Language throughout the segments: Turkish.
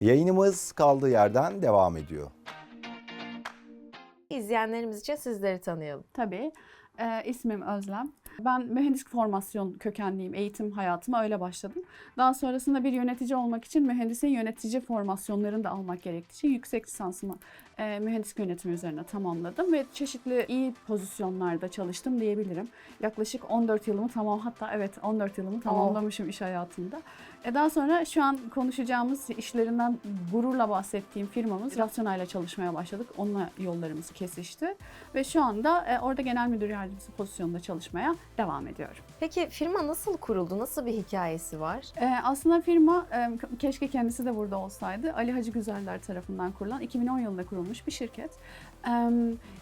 Yayınımız kaldığı yerden devam ediyor. İzleyenlerimiz için sizleri tanıyalım. Tabii. Ee, ismim Özlem. Ben mühendislik formasyon kökenliyim. Eğitim hayatıma öyle başladım. Daha sonrasında bir yönetici olmak için mühendisin yönetici formasyonlarını da almak gerektiği için yüksek lisansımı e, mühendislik yönetimi üzerine tamamladım ve çeşitli iyi pozisyonlarda çalıştım diyebilirim. Yaklaşık 14 yılımı tamam hatta evet 14 yılımı tamamlamışım iş hayatında. E daha sonra şu an konuşacağımız işlerinden gururla bahsettiğim firmamız Rasyona ile çalışmaya başladık. Onunla yollarımız kesişti ve şu anda e, orada genel müdür yardımcısı pozisyonunda çalışmaya devam ediyorum. Peki firma nasıl kuruldu? Nasıl bir hikayesi var? E, aslında firma e, keşke kendisi de burada olsaydı. Ali Hacı Güzeller tarafından kurulan 2010 yılında kurulmuş bir şirket. E,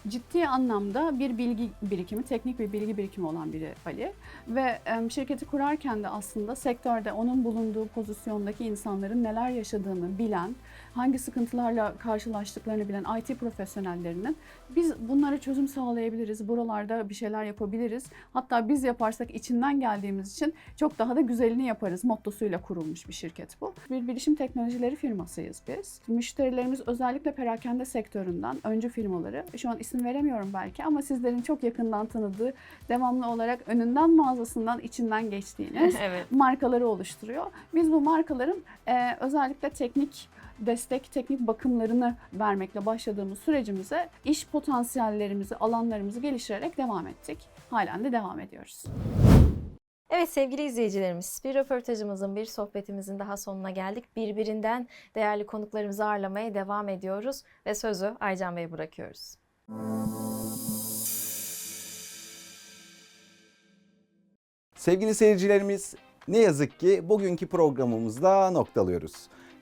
ciddi anlamda bir bilgi birikimi, teknik bir bilgi birikimi olan biri Ali. Ve e, şirketi kurarken de aslında sektörde onun bulunduğu pozisyondaki insanların neler yaşadığını bilen, hangi sıkıntılarla karşılaştıklarını bilen IT profesyonellerinin biz bunlara çözüm sağlayabiliriz, buralarda bir şeyler yapabiliriz. Hatta biz yaparsak içinden geldiğimiz için çok daha da güzelini yaparız mottosuyla kurulmuş bir şirket bu. Bir bilişim teknolojileri firmasıyız biz. Müşterilerimiz özellikle perakende sektöründen öncü firmaları, şu an isim veremiyorum belki ama sizlerin çok yakından tanıdığı, devamlı olarak önünden mağazasından içinden geçtiğiniz evet. markaları oluşturuyor. Biz bu markaların e, özellikle teknik destek, teknik bakımlarını vermekle başladığımız sürecimize iş potansiyellerimizi, alanlarımızı geliştirerek devam ettik. Halen de devam ediyoruz. Evet sevgili izleyicilerimiz, bir röportajımızın, bir sohbetimizin daha sonuna geldik. Birbirinden değerli konuklarımızı ağırlamaya devam ediyoruz ve sözü Aycan Bey'e bırakıyoruz. Sevgili seyircilerimiz, ne yazık ki bugünkü programımızda noktalıyoruz.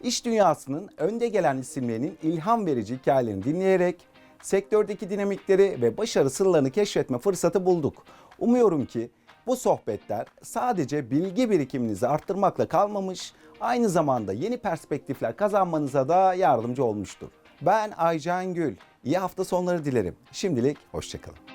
İş dünyasının önde gelen isimlerinin ilham verici hikayelerini dinleyerek sektördeki dinamikleri ve başarı sırlarını keşfetme fırsatı bulduk. Umuyorum ki bu sohbetler sadece bilgi birikiminizi arttırmakla kalmamış, aynı zamanda yeni perspektifler kazanmanıza da yardımcı olmuştur. Ben Aycan Gül. İyi hafta sonları dilerim. Şimdilik hoşçakalın.